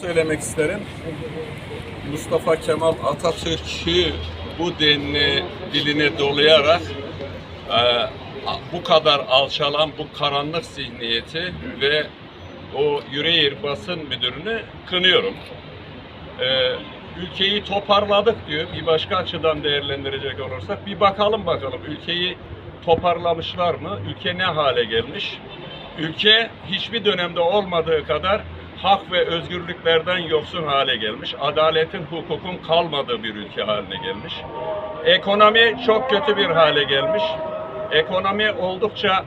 söylemek isterim. Mustafa Kemal Atatürk'ü bu denli diline dolayarak e, bu kadar alçalan bu karanlık zihniyeti ve o Yüreğir basın müdürünü kınıyorum. E, ülkeyi toparladık diyor. Bir başka açıdan değerlendirecek olursak bir bakalım bakalım ülkeyi toparlamışlar mı? Ülke ne hale gelmiş? Ülke hiçbir dönemde olmadığı kadar hak ve özgürlüklerden yoksun hale gelmiş. Adaletin, hukukun kalmadığı bir ülke haline gelmiş. Ekonomi çok kötü bir hale gelmiş. Ekonomi oldukça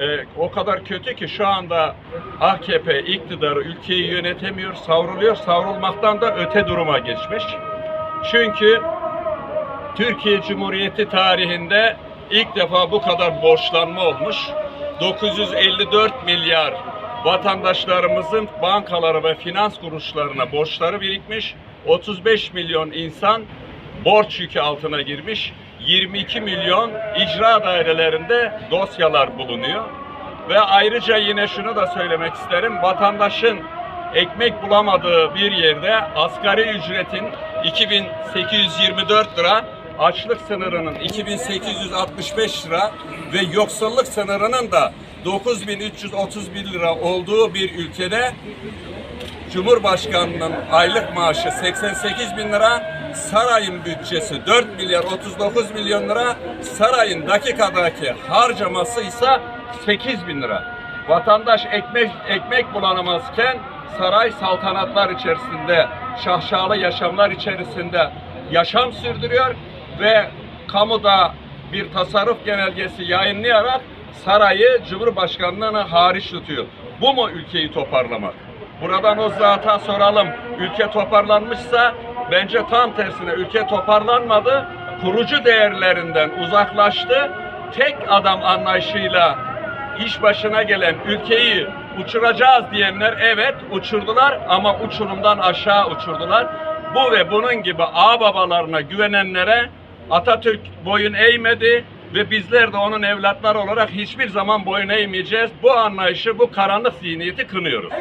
e, o kadar kötü ki şu anda AKP iktidarı ülkeyi yönetemiyor, savruluyor. Savrulmaktan da öte duruma geçmiş. Çünkü Türkiye Cumhuriyeti tarihinde ilk defa bu kadar borçlanma olmuş. 954 milyar vatandaşlarımızın bankalara ve finans kuruluşlarına borçları birikmiş. 35 milyon insan borç yükü altına girmiş. 22 milyon icra dairelerinde dosyalar bulunuyor. Ve ayrıca yine şunu da söylemek isterim. Vatandaşın ekmek bulamadığı bir yerde asgari ücretin 2824 lira, açlık sınırının 2865 lira ve yoksulluk sınırının da 9331 lira olduğu bir ülkede Cumhurbaşkanının aylık maaşı 88 bin lira, sarayın bütçesi 4 milyar 39 milyon lira, sarayın dakikadaki harcaması ise 8 bin lira. Vatandaş ekmek ekmek bulamazken saray saltanatlar içerisinde, şahşalı yaşamlar içerisinde yaşam sürdürüyor ve kamuda bir tasarruf genelgesi yayınlayarak sarayı Cumhurbaşkanlığına hariç tutuyor. Bu mu ülkeyi toparlamak? Buradan o zata soralım. Ülke toparlanmışsa bence tam tersine ülke toparlanmadı. Kurucu değerlerinden uzaklaştı. Tek adam anlayışıyla iş başına gelen ülkeyi uçuracağız diyenler evet uçurdular ama uçurumdan aşağı uçurdular. Bu ve bunun gibi ağababalarına güvenenlere Atatürk boyun eğmedi ve bizler de onun evlatları olarak hiçbir zaman boyun eğmeyeceğiz. Bu anlayışı, bu karanlık zihniyeti kınıyoruz.